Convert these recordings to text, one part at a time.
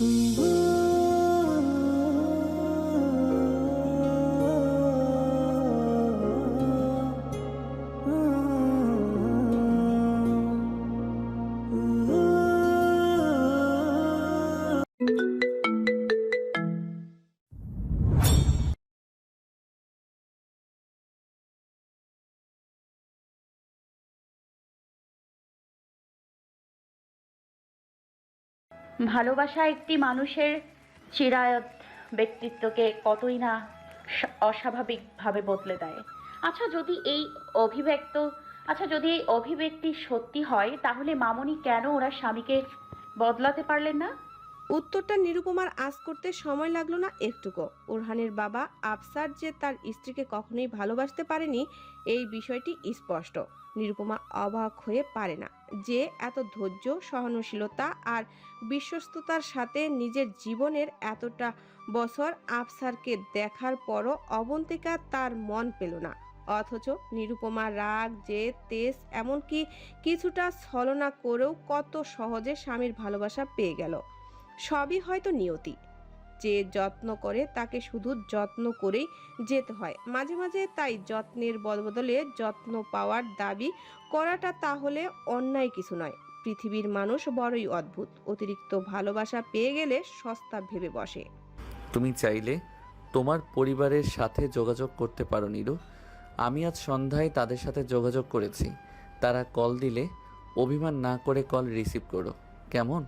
Mm-hmm. ভালোবাসা একটি মানুষের চিরায়ত ব্যক্তিত্বকে কতই না অস্বাভাবিকভাবে বদলে দেয়। আচ্ছা যদি এই অভিব্যক্ত আচ্ছা যদি এই অভিব্যক্তি সত্যি হয়, তাহলে মামনি কেন ওরা স্বামীকে বদলাতে পারলেন না? উত্তরটা নিরুপমার আজ করতে সময় লাগল না একটুকু। ওরহানের বাবা আফসার যে তার স্ত্রীকে কখনোই ভালোবাসতে পারেনি, এই বিষয়টি স্পষ্ট। নিরুপমা অবাক হয়ে পারে না। যে এত ধৈর্য, সহনশীলতা আর বিশ্বস্ততার সাথে নিজের জীবনের এতটা বছর আফসারকে দেখার পরও অবন্তিকা তার মন পেল না। অথচ নিরুপমা রাগ যে তেজ এমনকি কিছুটা ছলনা করেও কত সহজে স্বামীর ভালোবাসা পেয়ে গেল। সবই হয়তো নিয়তি। যে যত্ন করে তাকে শুধু যত্ন করেই যেতে হয়। মাঝে মাঝে তাই যত্নের বদলে যত্ন পাওয়ার দাবি করাটা তাহলে অন্যায় কিছু নয়। পৃথিবীর মানুষ বড়ই অদ্ভুত। অতিরিক্ত ভালোবাসা পেয়ে গেলে সস্তা ভেবে বসে। তুমি চাইলে তোমার পরিবারের সাথে যোগাযোগ করতে পারো, নীরু। আমি আজ সন্ধ্যায় তাদের সাথে যোগাযোগ করেছি। তারা কল দিলে অভিমান না করে কল রিসিভ করো। কেমন?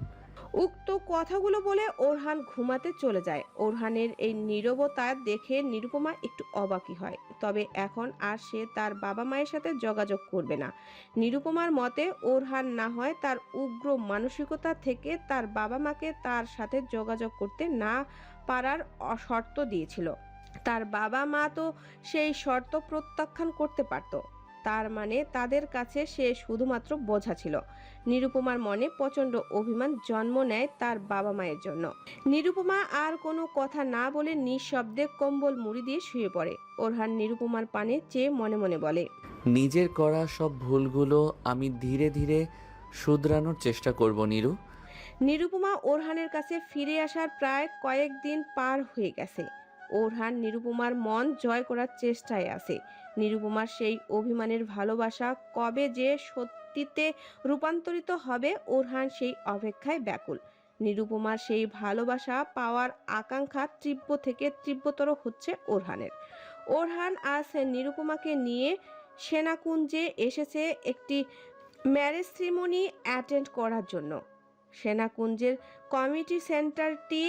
উক্ত কথাগুলো বলে ওরহান ঘুমাতে চলে যায়। ওরহানের এই নীরবতা দেখে নিরুপমা একটু অবাকই হয়। তবে এখন আর সে তার বাবা মায়ের সাথে যোগাযোগ করবে না। নিরুপমার মতে, ওরহান না হয় তার উগ্র মানসিকতা থেকে তার বাবা মাকে তার সাথে যোগাযোগ করতে না পারার শর্ত দিয়েছিল। তার বাবা মা তো সেই শর্ত প্রত্যাখ্যান করতে পারত। তার মানে তাদের কাছে সে শুধুমাত্র বোঝা ছিল। নিরুপমার মনে প্রচণ্ড অভিমান জন্ম নেয় তার বাবা মায়ের জন্য। নিরুপমা আর কোনো কথা না বলে নিঃশব্দে কম্বল মুড়ি দিয়ে শুয়ে পড়ে। ওরহান নিরুপমার পানে চেয়ে মনে মনে বলে নিজের করা সব ভুলগুলো আমি ধীরে ধীরে শুধরানোর চেষ্টা করব নিরু। নিরুপমা ওরহানের কাছে ফিরে আসার প্রায় কয়েকদিন পার হয়ে গেছে। ওরহান নিরুপমার মন জয় করার চেষ্টায় আছে। নিরুপমার সেই অভিমানের ভালোবাসা কবে যে সত্যিতে রূপান্তরিত হবে ওরহান সেই অপেক্ষায় ব্যাকুল। নিরুপমার সেই ভালোবাসা পাওয়ার আকাঙ্ক্ষা তীব্র থেকে তীব্রতর হচ্ছে ওরহানের। ওরহান আজ নিরুপমাকে নিয়ে সেনাকুঞ্জে এসেছে একটি ম্যারেজ সেরিমনি অ্যাটেন্ড করার জন্য। সেনাকুঞ্জের কমিটি সেন্টারটি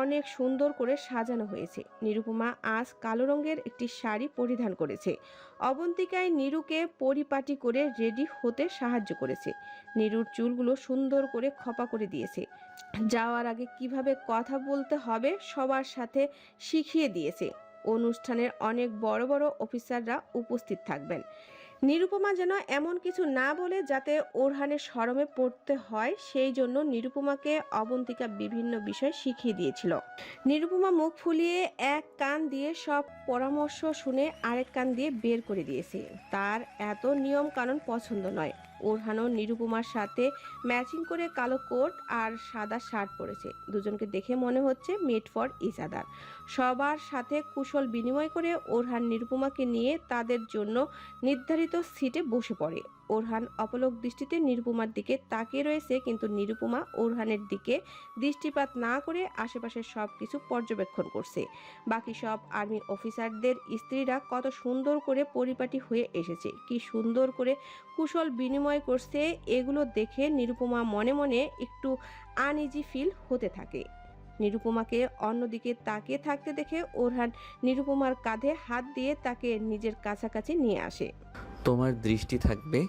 অনেক সুন্দর করে সাজানো হয়েছে। নিরুপমা আজ কালো রঙের একটি শাড়ি পরিধান করেছে। অবন্তিকায় নিরুকে পরিপাটি করে রেডি হতে সাহায্য করেছে। নিরুর চুলগুলো সুন্দর করে খপা করে দিয়েছে। যাওয়ার আগে কীভাবে কথা বলতে হবে সবার সাথে শিখিয়ে দিয়েছে। অনুষ্ঠানের অনেক বড় বড় অফিসাররা উপস্থিত থাকবেন। নিরুপমা যেন এমন কিছু না বলে যাতে ওরহানের সরমে পড়তে হয়, সেই জন্য নিরুপমাকে অবন্তিকা বিভিন্ন বিষয় শিখিয়ে দিয়েছিল। নিরুপমা মুখ ফুলিয়ে এক কান দিয়ে সব পরামর্শ শুনে আরেক কান দিয়ে বের করে দিয়েছে। তার এত নিয়ম কানুন পছন্দ নয়। ওরহানও নিরুপমার সাথে ম্যাচিং করে কালো কোট আর সাদা শার্ট পরেছে। দুজনকে দেখে মনে হচ্ছে মেড ফর ইচ আদার সবার সাথে কুশল বিনিময় করে ওরহান নিরুপমাকে নিয়ে তাদের জন্য নির্ধারিত সিটে বসে পড়ে। ওরহান অপলক দৃষ্টিতে নিরুপমার দিকে তাকিয়ে রয়েছে, কিন্তু নিরুপমা ওরহানের দিকে দৃষ্টিপাত না করে আশেপাশের সব কিছু পর্যবেক্ষণ করছে। বাকি সব আর্মি অফিসারদের স্ত্রীরা কত সুন্দর করে পরিপাটি হয়ে এসেছে, কি সুন্দর করে কুশল বিনিময় করছে, এগুলো দেখে নিরুপমা মনে মনে একটু আনইজি ফিল হতে থাকে। নিরুপমাকে অন্যদিকে তাকিয়ে থাকতে দেখে ওরহান নিরুপমার কাঁধে হাত দিয়ে তাকে নিজের কাছাকাছি নিয়ে আসে। তোমার দৃষ্টি থাকবে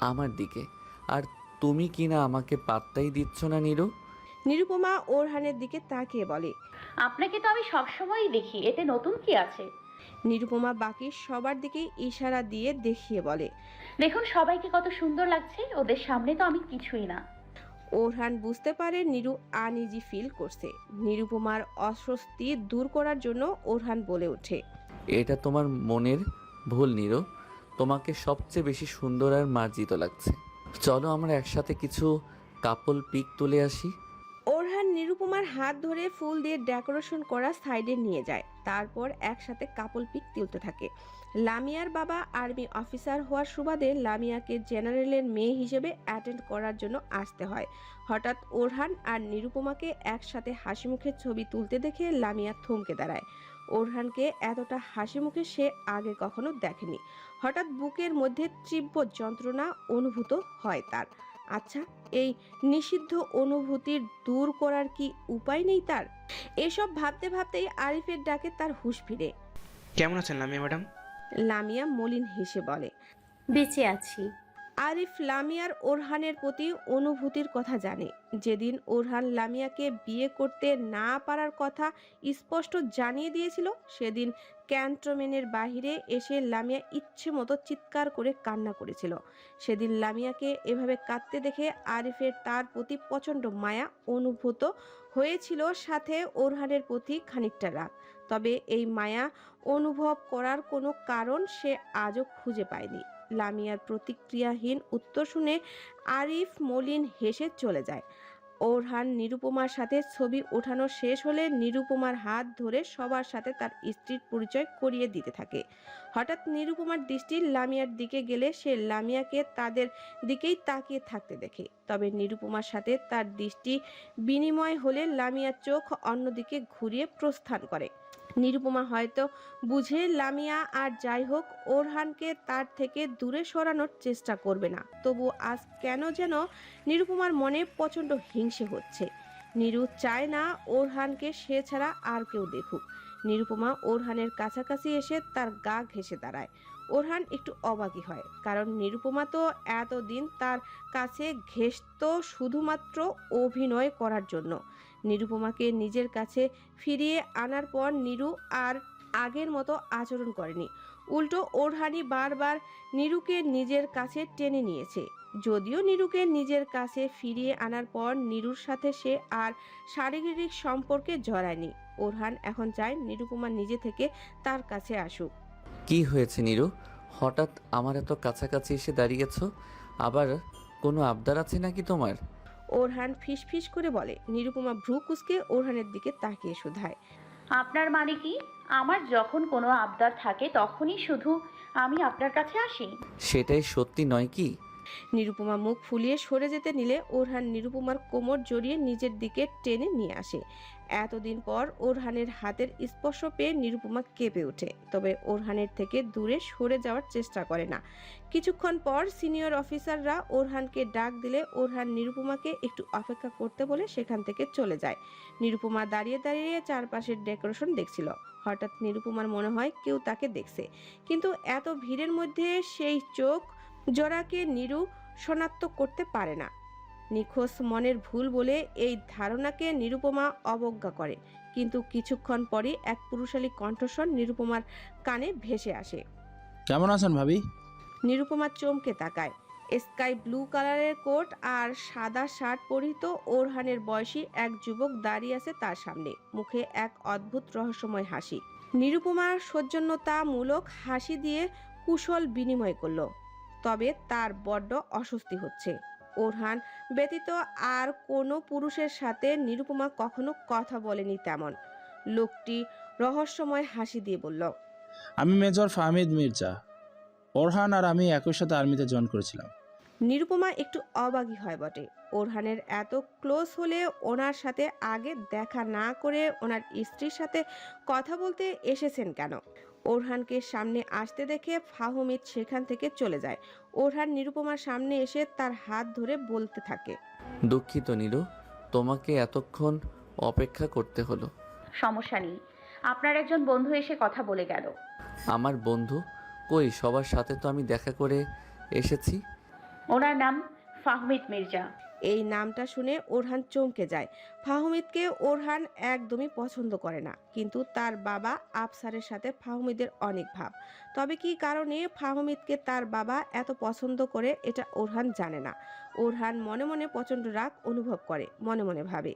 আমার দিকে। আর তুমি কি না আমাকে পাত্তাই দিচ্ছ না নীরু? নিরুপমা ওরহানের দিকে তাকিয়ে বলে আপনাকে তো আমি সবসময়ই দেখি এতে নতুন কি আছে? নিরুপমা বাকি সবার দিকে ইশারা দিয়ে দেখিয়ে বলে দেখুন সবাইকে কত সুন্দর লাগছে ওদের সামনে তো আমি কিছুই না। ওরহান বুঝতে পারে নিরু আনইজি ফিল করছে। নিরুপমার অস্বস্তি দূর করার জন্য ওরহান বলে ওঠে এটা তোমার মনের ভুল নীরু। তোমাকে সবচেয়ে বেশি সুন্দর আর মার্জিত লাগছে। চলো আমরা একসাথে কিছু কাপল পিক তুলে আসি। ওরহান নিরুপমার হাত ধরে ফুল দিয়ে ডেকোরেশন করা সাইডে নিয়ে যায়। তারপর একসাথে কাপল পিক তুলতে থাকে। লামিয়ার বাবা আর্মি অফিসার হওয়ার সুবাদে লামিয়াকে জেনারেলের মেয়ে হিসেবে অ্যাটেন্ড করার জন্য আসতে হয়। হঠাৎ ওরহান আর নিরুপমাকে একসাথে হাসি মুখে ছবি তুলতে দেখে লামিয়া থমকে দাঁড়ায়। ওরহানকে এতটা হাসি মুখে সে আগে কখনো দেখেনি। হঠাৎ বুকের মধ্যে তীব্র যন্ত্রণা অনুভূত হয় তার। আচ্ছা এই নিষিদ্ধ অনুভূতির দূর করার কি উপায় নেই তার? এসব ভাবতে ভাবতেই আরিফের ডাকে তার হুঁশ ফিরে। কেমন আছেন লামিয়া ম্যাডাম? লামিয়া মলিন হেসে বলে বেঁচে আছি। আরিফ লামিয়ার ওরহানের প্রতি অনুভূতির কথা জানে। যেদিন ওরহান লামিয়াকে বিয়ে করতে না পারার কথা স্পষ্ট জানিয়ে দিয়েছিল, সেদিন ক্যান্টনমেন্টের বাহিরে এসে লামিয়া ইচ্ছে মতো চিৎকার করে কান্না করেছিল। সেদিন লামিয়াকে এভাবে কাঁদতে দেখে আরিফের তার প্রতি প্রচণ্ড মায়া অনুভূত হয়েছিল সাথে ওরহানের প্রতি খানিকটা রাগ। তবে এই মায়া অনুভব করার কোনো কারণ সে আজও খুঁজে পায়নি। লামিয়ার প্রতিক্রিয়াহীন উত্তর শুনে আরিফ মলিন হেসে চলে যায়। ওরহান নিরুপমার সাথে ছবি ওঠানো শেষ হলে নিরুপমার হাত ধরে সবার সাথে তার স্ত্রীর পরিচয় করিয়ে দিতে থাকে। হঠাৎ নিরুপমার দৃষ্টি লামিয়ার দিকে গেলে সে লামিয়াকে তাদের দিকেই তাকিয়ে থাকতে দেখে। তবে নিরুপমার সাথে তার দৃষ্টি বিনিময় হলে লামিয়ার চোখ অন্যদিকে ঘুরিয়ে প্রস্থান করে। নিরুপমা হয়তো বুঝে লামিয়া আর যাই হোক, ওরহানকে তার থেকে দূরে সরানোর চেষ্টা করবে না। তবু আজ কেন যেন নিরুপমার মনে প্রচণ্ড হিংসে হচ্ছে। নিরু চায় না ওরহানকে সে ছাড়া আর কেউ দেখুক। নিরুপমা ওরহানের কাছাকাছি এসে তার গা ঘেঁষে দাঁড়ায়। ওরহান একটু অবাকই হয়, কারণ নিরুপমা তো এতদিন তার কাছে ঘেষত শুধুমাত্র অভিনয় করার জন্য। নিরুপমাকে নিজের কাছে ফিরিয়ে আনার পর নিরু আর আগের মতো আচরণ করেনি। উল্টো ওরহানি বারবার নিরুকে নিজের কাছে টেনে নিয়েছে। যদিও নিরুকে নিজের কাছে ফিরিয়ে আনার পর নিরুর সাথে সে আর শারীরিক সম্পর্কে জড়ায়নি। ওরহান এখন চায় নিরুপমা নিজে থেকে তার কাছে আসুক। কি হয়েছে নিরু? হঠাৎ আমার এত কাছাকাছি এসে দাঁড়িয়েছ? আবার কোনো আবদার আছে নাকি তোমার? ওরহান ফিসফিস করে বলে নিরুপমা ভ্রু কুসকে ওরহানের দিকে তাকিয়ে শুধায়। আপনার মানে কি? আমার যখন কোনো আবদার থাকে তখনই শুধু আমি আপনার কাছে আসি? সেটাই সত্যি নয় কি? নিরুপমা মুখ ফুলিয়ে সরে যেতে নিলে ওরহান নিরুপমার কোমর জড়িয়ে নিজের দিকে টেনে নিয়ে আসে। এতদিন পর ওরহানের হাতের স্পর্শ পেয়ে নিরুপমা কেঁপে ওঠে, তবে ওরহানের থেকে দূরে সরে যাওয়ার চেষ্টা করে না। কিছুক্ষণ পর সিনিয়র অফিসাররা ওরহানকে ডাক দিলে ওরহান নিরুপমাকে একটু অপেক্ষা করতে বলে সেখান থেকে চলে যায়। নিরুপমা দাঁড়িয়ে দাঁড়িয়ে চারপাশের ডেকোরেশন দেখছিল। হঠাৎ নিরুপমার মনে হয় কেউ তাকে দেখছে, কিন্তু এত ভিড়ের মধ্যে সেই চোখ জোড়াকে নিরু শনাক্ত করতে পারে না। নিখোঁজ মনের ভুল বলে এই ধারণাকে নিরুপমা অবজ্ঞা করে। কিন্তু কিছুক্ষণ পরই এক পুরুষালী কণ্ঠস্বর নিরুপমার কানে ভেসে আসে। কেমন আছেন ভাবি? নিরুপমা চমকে তাকায়। স্কাই ব্লু কালারের কোট আর সাদা শার্ট পরিহিত ওরহানের বয়সী এক যুবক দাঁড়িয়ে আছে তার সামনে। মুখে এক অদ্ভুত রহস্যময় হাসি। নিরুপমার সৌজন্যতামূলক হাসি দিয়ে কুশল বিনিময় করল। তবে তার বড্ড অস্বস্তি হচ্ছে। ওরহান ব্যতীত আর কোনো পুরুষের সাথে নিরুপমা কখনো কথা বলেনি তেমন। লোকটি রহস্যময় হাসি দিয়ে বলল আমি মেজর ফাহমিদ মির্জা। ওরহান আর আমি একই সাথে আর্মিতে জয়েন করেছিলাম। নিরুপমা একটু অবাগী হয় বটে। ওরহানের এত ক্লোজ হলে ওনার সাথে আগে দেখা না করে ওনার স্ত্রীর সাথে কথা বলতে এসেছেন কেন? ওরহানকে সামনে আসতে দেখে ফাহমিদ সেখান থেকে চলে যায়। ওরহান নিরুপমার সামনে এসে তার হাত ধরে বলতে থাকে। দুঃখিত নিরু তোমাকে এতক্ষণ অপেক্ষা করতে হলো। সমস্যা নেই। আপনার একজন বন্ধু এসে কথা বলে গেল। আমার বন্ধু? কই সবার সাথে তো আমি দেখা করে এসেছি। ওনার নাম ফাহমিদ মির্জা। এই নামটা শুনে ওরহান চমকে যায়। ফাহমিদকে ওরহান একদমই পছন্দ করে না। কিন্তু তার বাবা আফসারের সাথে ফাহমিদের অনেক ভাব। তবে কি কারণে ফাহমিদকে তার বাবা এত পছন্দ করে এটা ওরহান জানে না। ওরহান মনে মনে প্রচণ্ড রাগ অনুভব করে, মনে মনে ভাবে।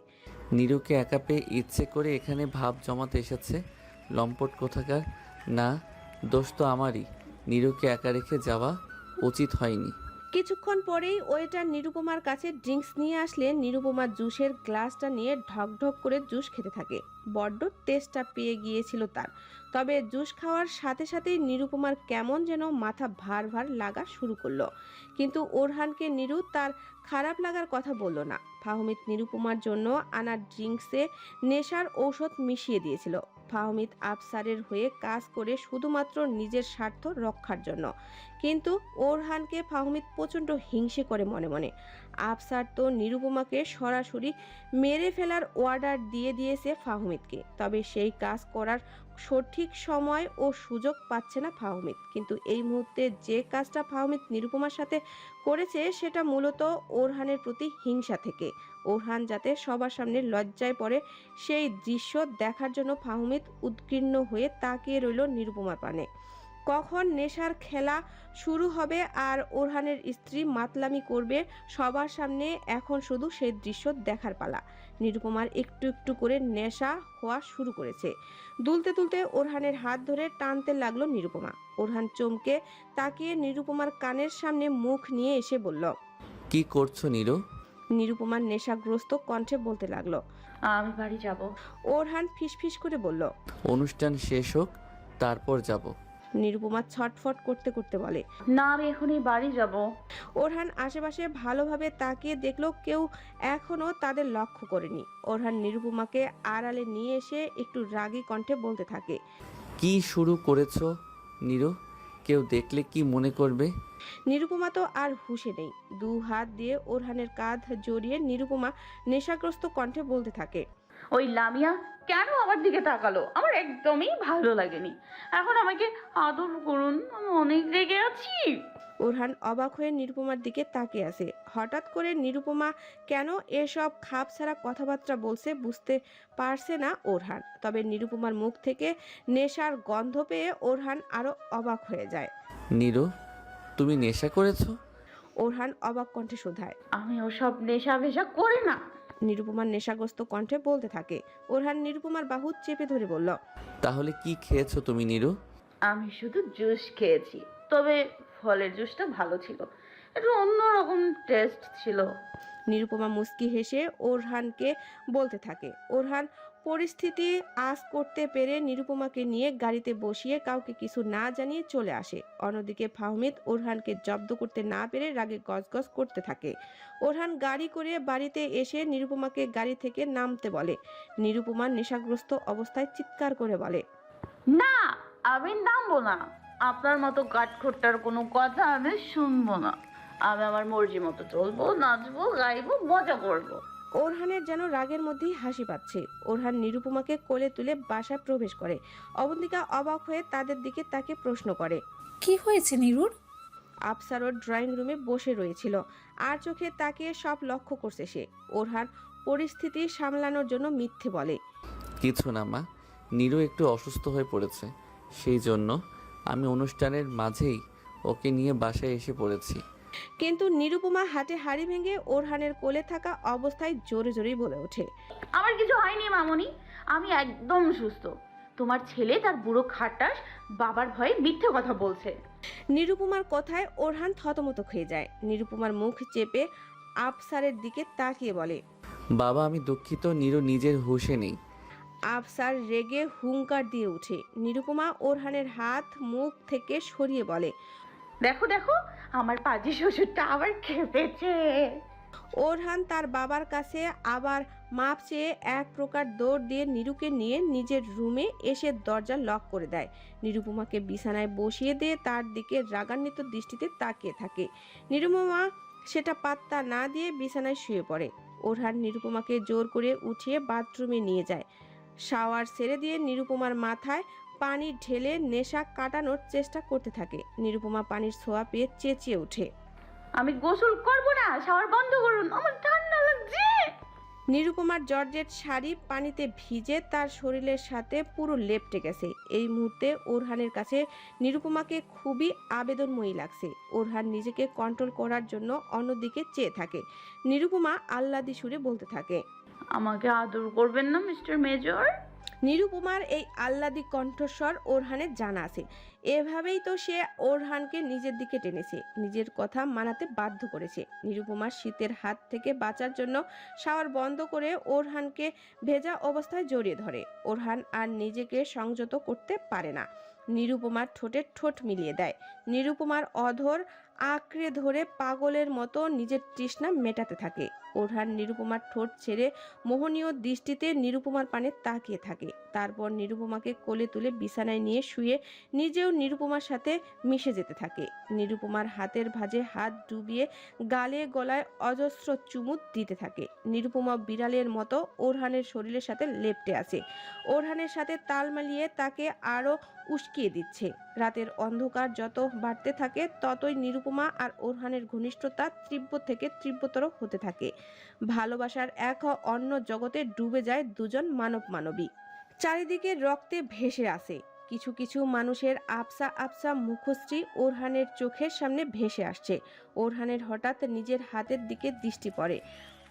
নিরুকে একা পেয়ে ইচ্ছে করে এখানে ভাব জমাতে এসেছে? লম্পট কোথাকার? না, দোষ তো আমারই। নিরুকে একা রেখে যাওয়া উচিত হয়নি। কিছুক্ষণ পরেই ওয়েটার নিরুপমার কাছে ড্রিঙ্কস নিয়ে আসলে নিরুপমা জুসের গ্লাসটা নিয়ে ঢক ঢক করে জুস খেতে থাকে। বড্ড টেস্টটা পেয়ে গিয়েছিল তার। তবে জুস খাওয়ার সাথে সাথেই নিরুপমার কেমন যেন মাথা ভার ভার লাগা শুরু করল। কিন্তু ওরহানকে নিরু তার খারাপ লাগার কথা বলল না। ফাহমিদ নিরুপমার জন্য আনা ড্রিঙ্কসে নেশার ঔষধ মিশিয়ে দিয়েছিল। ফাহমিদ আফসারের হয়ে কাজ করে শুধুমাত্র নিজের স্বার্থ রক্ষার জন্য। কিন্তু ওরহানকে ফাহমিদ প্রচণ্ড হিংসে করে মনে মনে। আফসার তো নিরুপমাকে সরাসরি মেরে ফেলার অর্ডার দিয়ে দিয়েছে ফাহমিদকে। তবে সেই কাজ করার সঠিক সময় ও সুযোগ পাচ্ছে না ফাহমিদ। কিন্তু এই মুহূর্তে যে কাজটা ফাহমিদ নিরুপমার সাথে করেছে সেটা মূলত ওরহানের প্রতি হিংসা থেকে। ওরহান যাতে সবার সামনে লজ্জায় পড়ে সেই দৃশ্য দেখার জন্য ফাহমিদ উদ্কীর্ণ হয়ে তাকিয়ে রইল নিরুপমার পানে। কখন নেশার খেলা শুরু হবে আর ওরহানের স্ত্রী মাতলামি করবে সবার সামনে এখন শুধু সেই দৃশ্য দেখার পালা। নিরুপমার একটু একটু করে নেশা হওয়া শুরু করেছে। দুলতে দুলতে ওরহানের হাত ধরে টানতে লাগল নিরুপমা ওরহান চমকে তাকিয়ে নিরুপমার কানের সামনে মুখ নিয়ে এসে বলল কি করছ নীরু? নিরুপমার নেশাগ্রস্ত কণ্ঠে বলতে লাগল আমি বাড়ি যাব। ওরহান ফিসফিস করে বলল অনুষ্ঠান শেষ হোক তারপর যাব। নিরুপমা ছটফট করতে করতে বলে। না আমি এখনই বাড়ি যাব। ওরহান আশেপাশে ভালোভাবে তাকিয়ে দেখল কেউ এখনও তাদের লক্ষ্য করেনি। ওরহান নিরুপমাকে আড়ালে নিয়ে এসে একটু রাগী কণ্ঠে বলতে থাকে কি শুরু করেছ নিরু? কেউ দেখলে কি মনে করবে? নিরুপমা তো আর হুঁশে নেই। দু হাত দিয়ে ওরহানের কাঁধ জড়িয়ে নিরুপমা নেশাগ্রস্ত কণ্ঠে বলতে থাকে ওই লামিয়া কেন আমার দিকে তাকালো? আমার একদমই ভালো লাগেনি। এখন আমাকে আদর করুন আমি অনেক রেগে আছি। ওরহান অবাক হয়ে নিরুপমার দিকে তাকিয়ে আছে। হঠাৎ করে নিরুপমা কেন এসব খাপ ছাড়া কথাবার্তা বলছে বুঝতে পারছে না ওরহান। তবে নিরুপমার মুখ থেকে নেশার গন্ধ পেয়ে ওরহান আরও অবাক হয়ে যায়। নিরু তুমি নেশা করেছ? ওরহান অবাক কণ্ঠে শোধায়। আমি ওসব নেশা ভেশা করি না। নিরুপমার নেশাগ্রস্ত কণ্ঠে বলতে থাকে। ওরহান নিরুপমার বাহু চেপে ধরে বলল তাহলে কি খেয়েছো তুমি নিরু? আমি শুধু জুস খেয়েছি তবে ফলের জুসটা ভালো ছিল। একটু অন্যরকম টেস্ট ছিল। নিরুপমা মুস্কি হেসে ওরহানকে বলতে থাকে। ওরহান পরিস্থিতি আজ করতে পেরে নিরুপমাকে নিয়ে গাড়িতে বসিয়ে কাউকে কিছু না জানিয়ে চলে আসে। অন্যদিকে ফাহমিদ ওরহানকে জব্দ করতে না পেরে রাগে গজগজ করতে থাকে। ওরহান গাড়ি করে বাড়িতে এসে নিরুপমাকে গাড়ি থেকে নামতে বলে। নিরুপমা নেশাগ্রস্ত অবস্থায় চিৎকার করে বলে, না, আমি নামবো না। আপনার মতো কাঠখোট্টার কোনো কথা আমি শুনব না। আমি আমার মর্জি মতো চলবো, নাচবো, গাইবো, মজা করব। ওরহানের যেন রাগের মধ্যেই হাসি পাচ্ছে। ওরহান নিরুপমাকে কোলে তুলে বাসায় প্রবেশ করে। অবন্তিকা অবাক হয়ে তাদের দিকে তাকে প্রশ্ন করে। কি হয়েছে নিরুর? আফসার ওর ড্রয়িং রুমে বসে রয়েছিল। আর চোখে তাকিয়ে সব লক্ষ্য করছে সে। ওরহান পরিস্থিতি সামলানোর জন্য মিথ্যে বলে। কিছু না মা। নীরু একটু অসুস্থ হয়ে পড়েছে। সেই জন্য আমি অনুষ্ঠানের মাঝেই ওকে নিয়ে বাসায় এসে পড়েছি। কিন্তু নিরুপমা হাতে হাড়ি ভেঙে ওরহানের কোলে থাকা অবস্থায় জোরে জোরেই বলে ওঠে আমার কিছু হয়নি মামনি আমি একদম সুস্থ। তোমার ছেলে তার বুড়ো খাটাস বাবার ভয়ে মিথ্যে কথা বলছে। নিরুপমার কথায় ওরহান থতমত খেয়ে যায়। নিরুপমার মুখ চেপে আফসারের দিকে তাকিয়ে বলে বাবা আমি দুঃখিত নিরু নিজের হুঁশে নেই। আফসার রেগে হুঙ্কার দিয়ে উঠে নিরুপমা ওরহানের হাত মুখ থেকে সরিয়ে বলে দেখো দেখো, আমার পাজি শ্বশুরটা আবার খেপেছে। ওরহান তার বাবার কাছে আবার মাপ চেয়ে এক প্রকার দৌড় দিয়ে নিরুকে নিয়ে নিজের রুমে এসে দরজা লক করে দেয়। নিরুপমাকে বিছানায় বসিয়ে দিয়ে তার দিকে রাগান্বিত দৃষ্টিতে তাকিয়ে থাকে। নিরুপমা সেটা পাত্তা না দিয়ে বিছানায় শুয়ে পড়ে। ওরহান নিরুপমাকে জোর করে উঠিয়ে বাথরুমে নিয়ে যায়। শাওয়ার ছেড়ে দিয়ে নিরুপমার মাথায় পানি ঢেলে নেশা কাটানোর চেষ্টা করতে থাকে। নিরুপমা পানির ছোঁয়া পেয়ে চেঁচিয়ে ওঠে। আমি গোসল করব না শাওয়ার বন্ধ করুন আমার ঠান্ডা লাগছে। নিরুপমার জর্জেট শাড়ি পানিতে ভিজে তার শরীরের সাথে পুরো লেপটে গেছে। এই মুহূর্তে ওরহানের কাছে নিরুপমাকে খুবই আবেদনময়ী লাগছে। ওরহান নিজেকে কন্ট্রোল করার জন্য অন্যদিকে চেয়ে থাকে। নিরুপমা আহ্লাদি সুরে বলতে থাকে আমাকে আদর করবেন না মিস্টার মেজর? নিরুপমার এই আহ্লাদি কণ্ঠস্বর ওরহানের জানা আছে। এভাবেই তো সে ওরহানকে নিজের দিকে টেনেছে, নিজের কথা মানাতে বাধ্য করেছে। নিরুপমার শীতের হাত থেকে বাঁচার জন্য শাওয়ার বন্ধ করে ওরহানকে ভেজা অবস্থায় জড়িয়ে ধরে। ওরহান আর নিজেকে সংযত করতে পারে না। নিরুপমার ঠোঁটে ঠোঁট মিলিয়ে দেয়। নিরুপমার অধর আঁকড়ে ধরে পাগলের মতো নিজের তৃষ্ণা মেটাতে থাকে। ওরহান নিরুপমার ঠোঁট ছেড়ে মোহনীয় দৃষ্টিতে নিরুপমার পানে তাকিয়ে থাকে। তারপর নিরুপমাকে কোলে তুলে বিছানায় নিয়ে শুয়ে নিজেও নিরুপমার সাথে মিশে যেতে থাকে। নিরুপমার হাতের ভাঁজে হাত ডুবিয়ে গালে গলায় অজস্র চুমুত দিতে থাকে। নিরুপমা বিড়ালের মতো ওরহানের শরীরের সাথে লেপটে আছে। ওরহানের সাথে তাল মিলিয়ে তাকে আরও উস্কিয়ে দিচ্ছে। রাতের অন্ধকার যত বাড়তে থাকে, ততই নিরুপমা আর ওরহানের ঘনিষ্ঠতা তীব্র থেকে তীব্রতর হতে থাকে। ভালোবাসার এক অন্য জগতে ডুবে যায় দুজন মানব মানবী চারিদিকে রক্তে ভেসে আসে। কিছু কিছু মানুষের আপসা আপসা মুখশ্রী ওরহানের চোখের সামনে ভেসে আসছে। ওরহানের হঠাৎ নিজের হাতের দিকে দৃষ্টি পড়ে।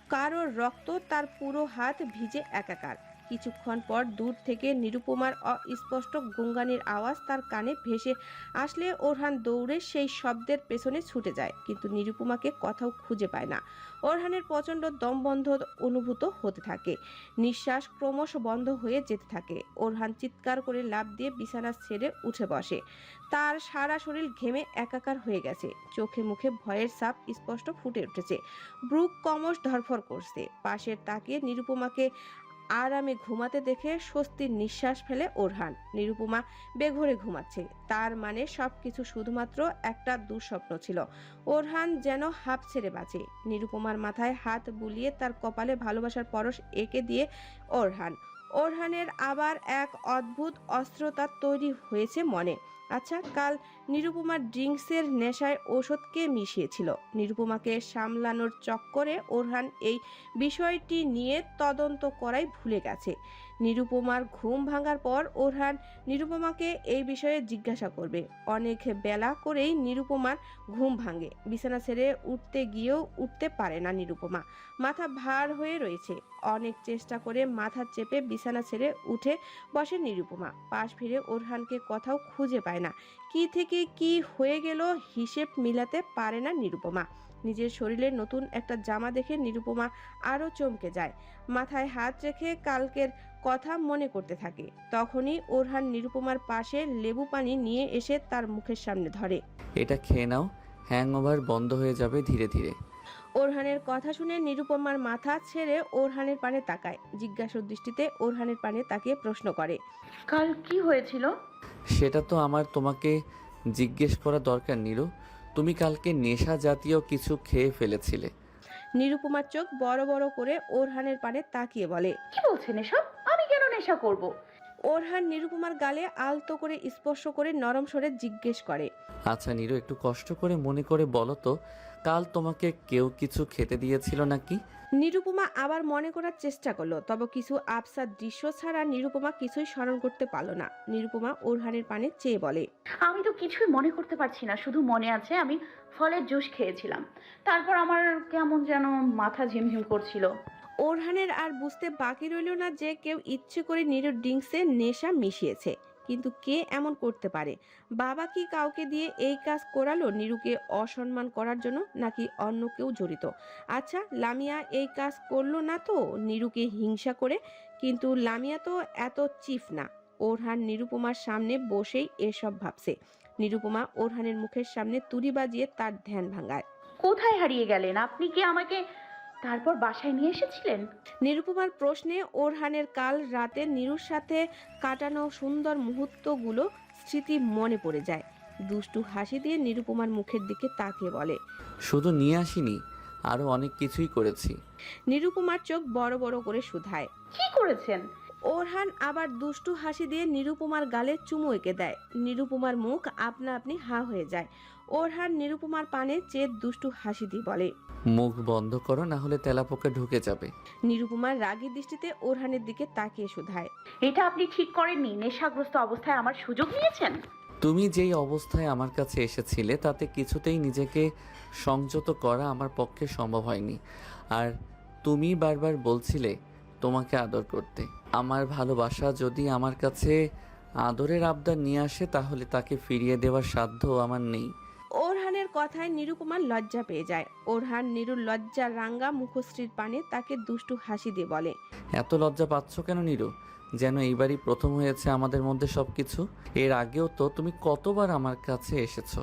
কারোর রক্ত তার পুরো হাত ভিজে একাকার। কিছুক্ষণ পর দূর থেকে নিরুপমার অস্পষ্ট গুঙ্গানির আওয়াজ তার কানে ভেসে আসলে ওরহান দৌড়ে সেই শব্দের পেছনে ছুটে যায়, কিন্তু নিরুপমাকে কোথাও খুঁজে পায় না। ওরহানের প্রচণ্ড দমবন্ধ অনুভূত হতে থাকে। নিঃশ্বাস ক্রমশ বন্ধ হয়ে যেতে থাকে। ওরহান চিৎকার করে লাফ দিয়ে বিছানা ছেড়ে উঠে বসে। তার সারা শরীর ঘেমে একাকার হয়ে গেছে। চোখে মুখে ভয়ের ছাপ স্পষ্ট ফুটে উঠেছে। ব্রুক কমস ধরফর করছে। পাশের তাকিয়ে নিরুপমাকে আরামে ঘুমাতে দেখে স্বস্তির নিঃশ্বাস ফেলে ওরহান। নিরুপমা বেঘরে ঘুমাচ্ছে। তার মানে সবকিছু শুধুমাত্র একটা দুঃস্বপ্ন ছিল। ওরহান যেন হাফ ছেড়ে বাঁচে। নিরুপমার মাথায় হাত বুলিয়ে তার কপালে ভালোবাসার পরশ এঁকে দিয়ে ওরহান ওরহানের আবার এক অদ্ভুত অস্ত্রতা তৈরি হয়েছে মনে। আচ্ছা কাল নিরুপমা ড্রিঙ্কসের নেশায় ওষুধকে মিশিয়েছিল? নিরুপমাকে সামলানোর চক্করে ওরহান এই বিষয়টি নিয়ে তদন্ত করাই ভুলে গেছে। নিরুপমার ঘুম ভাঙার পর ওরহান নিরুপমাকে এই বিষয়ে জিজ্ঞাসা করবে। অনেক বেলা করেই নিরুপমার ঘুম ভাঙে। বিছানা ছেড়ে উঠতে গিয়েও উঠতে পারে না নিরুপমা। মাথা ভার হয়ে রয়েছে। অনেক চেষ্টা করে মাথা চেপে বিছানা ছেড়ে উঠে বসে নিরুপমা। পাশ ফিরে ওরহানকে কোথাও খুঁজে পায় না। কি থেকে কি হয়ে গেল হিসেব মিলাতে পারে না নিরুপমা। নিজের শরীরে নতুন একটা জামা দেখে নিরুপমা আরও চমকে যায়। মাথায় হাত রেখে কালকের কথা মনে করতে থাকে। তখনই ওরহান নিরুপমার পাশে লেবু পানি নিয়ে এসে তার মুখের সামনে ধরে। এটা খেয়ে নাও হ্যাংওভার বন্ধ হয়ে যাবে ধীরে ধীরে। ওরহানের কথা শুনে নিরুপমার মাথা ছেড়ে ওরহানের পানে তাকায়। জিজ্ঞাসার দৃষ্টিতে ওরহানের পানে তাকিয়ে প্রশ্ন করে কাল কি হয়েছিল? সেটা তো আমার তোমাকে জিজ্ঞেস করা দরকার নীরু। তুমি কালকে নেশা জাতীয় কিছু খেয়ে ফেলেছিলে। নিরুপমার চোখ বড় বড় করে ওরহানের পানে তাকিয়ে বলে কি বলছেন এসব? আমি কেন নেশা করব? ওরহান নিরুপমার গালে আলতো করে স্পর্শ করে নরম স্বরে জিজ্ঞেস করে আচ্ছা নীরু একটু কষ্ট করে মনে করে বলো তো কাল তোমাকে কেউ কিছু খেতে দিয়েছিল নাকি? নিরুপমা আবার মনে করার চেষ্টা করল তবে কিছু আবসার দৃশ্য ছাড়া নিরুপমা কিছুই স্মরণ করতে পারল না। নিরুপমা ওরহানের পানে চেয়ে বলে আমি তো কিছুই মনে করতে পারছি না শুধু মনে আছে আমি ফলের জুস খেয়েছিলাম। তারপর আমার কেমন যেন মাথা ঝিমঝিম করছিল। ওরহানের আর বুঝতে বাকি রইল না যে কেউ ইচ্ছে করে নিরুর ড্রিঙ্কসে নেশা মিশিয়েছে। কিন্তু কে এমন করতে পারে? বাবা কি কাউকে দিয়ে এই কাজ করালো? নিরুকে অসম্মান করার জন্য নাকি অন্য কেউ জড়িত? আচ্ছা লামিয়া এই কাজ করল না তো? নিরুকে হিংসা করে? কিন্তু লামিয়া তো এত চিফ না। ওরহান নিরুপমার সামনে বসেই এসব ভাবছে। নিরুপমা ওরহানের মুখের সামনে তুড়ি বাজিয়ে তার ধ্যান ভাঙায় কোথায় হারিয়ে গেলেন? আপনি কি আমাকে তারপর বাসায় নিয়ে এসেছিলেন? নিরুপমার প্রশ্নে ওরহানের কাল রাতে নিরুর সাথে কাটানো সুন্দর মুহূর্তগুলো স্মৃতি মনে পড়ে যায়। দুষ্টু হাসি দিয়ে নিরুপমার মুখের দিকে তাকিয়ে বলে শুধু নিয়ে আসিনি আরও অনেক কিছুই করেছি। নিরুপমার চোখ বড় বড় করে শুধায়। কি করেছেন? ওরহান আবার দুষ্টু হাসি দিয়ে নিরুপমার গালে চুমু এঁকে দেয়। নিরুপমার মুখ আপনা আপনি হা হয়ে যায়। ওরহান নিরুপমার পানে চেয়ে দুষ্টু হাসি দিয়ে বলে মুখ বন্ধ করো না হলে তেলাপোকা ঢুকে যাবে। নিরুপমার রাগী দৃষ্টিতে ওরহানের দিকে তাকিয়ে শুধায়। এটা আপনি ঠিক করেননি নেশাগ্রস্ত অবস্থায় আমার সুযোগ নিয়েছেন? তুমি যেই অবস্থায় আমার কাছে এসেছিলে তাতে কিছুতেই নিজেকে সংযত করা আমার পক্ষে সম্ভব হয়নি। আর তুমি বারবার বলছিলে তোমাকে আদর করতে। আমার ভালোবাসা যদি আমার কাছে আদরের আবদার নিয়ে আসে তাহলে তাকে ফিরিয়ে দেওয়ার সাধ্য আমার নেই। ওরহানের কথায় নিরুপমার লজ্জা পেয়ে যায়। ওরহান নিরুর লজ্জা রাঙ্গা মুখশ্রীর পানে তাকে দুষ্টু হাসি দিয়ে বলে এত লজ্জা পাচ্ছ কেন নিরু? যেন এইবারই প্রথম হয়েছে আমাদের মধ্যে সব কিছু এর আগেও তো তুমি কতবার আমার কাছে এসেছ।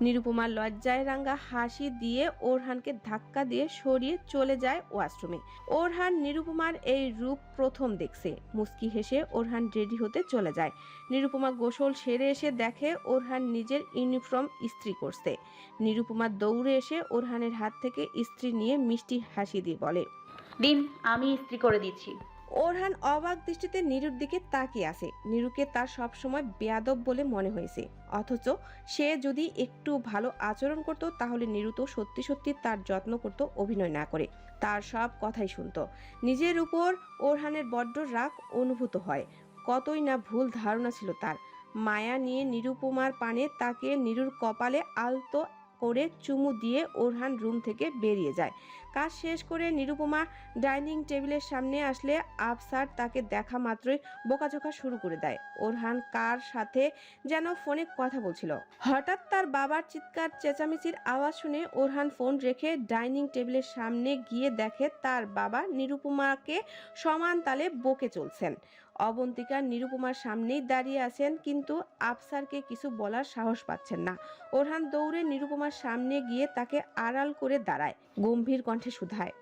নিরুপমার লজ্জায় রাঙ্গা হাসি দিয়ে ওরহানকে ধাক্কা দিয়ে সরিয়ে চলে যায় ওয়াশরুমে। ওরহান নিরুপমার এই রূপ প্রথম দেখছে। মুস্কি হেসে ওরহান রেডি হতে চলে যায়। নিরুপমা গোসল সেরে এসে দেখে ওরহান নিজের ইউনিফর্ম ইস্ত্রি করছে। নিরুপমা দৌড়ে এসে ওরহানের হাত থেকে ইস্ত্রি নিয়ে মিষ্টি হাসি দিয়ে বলে দিন আমি ইস্ত্রি করে দিচ্ছি। ওরহান অবাক দৃষ্টিতে নিরুর দিকে তাকিয়ে আছে। নিরুকে তার সবসময় বেয়াদব বলে মনে হয়েছে। অথচ সে যদি একটু ভালো আচরণ করত, তাহলে নিরু তো সত্যি সত্যি তার যত্ন করত, অভিনয় না করে। তার সব কথাই শুনতো। নিজের উপর ওরহানের বড্ড রাগ অনুভূত হয়। কতই না ভুল ধারণা ছিল তার। মায়া নিয়ে নিরুপমার পানে তাকে নিরুর কপালে আলতো করে চুমু দিয়ে ওরহান রুম থেকে বেরিয়ে যায়। কাজ শেষ করে নিরুপমা ডাইনিং টেবিলের সামনে আসলে আফসার তাকে দেখা মাত্রই বোকাঝোকা শুরু করে দেয়। ওরহান কার সাথে যেন ফোনে কথা বলছিল। হঠাৎ তার বাবার চিৎকার, চেঁচামেচির আওয়াজ শুনে ওরহান ফোন রেখে ডাইনিং টেবিলের সামনে গিয়ে দেখে তার বাবা নিরুপমাকে সমান তালে বকে চলছেন। অবন্তিকা নিরুপমার সামনেই দাঁড়িয়ে আছেন, কিন্তু আফসারকে কিছু বলার সাহস পাচ্ছেন না। ওরহান দৌড়ে নিরুপমার সামনে গিয়ে তাকে আড়াল করে দাঁড়ায়, গম্ভীর কণ্ঠে শুধায়।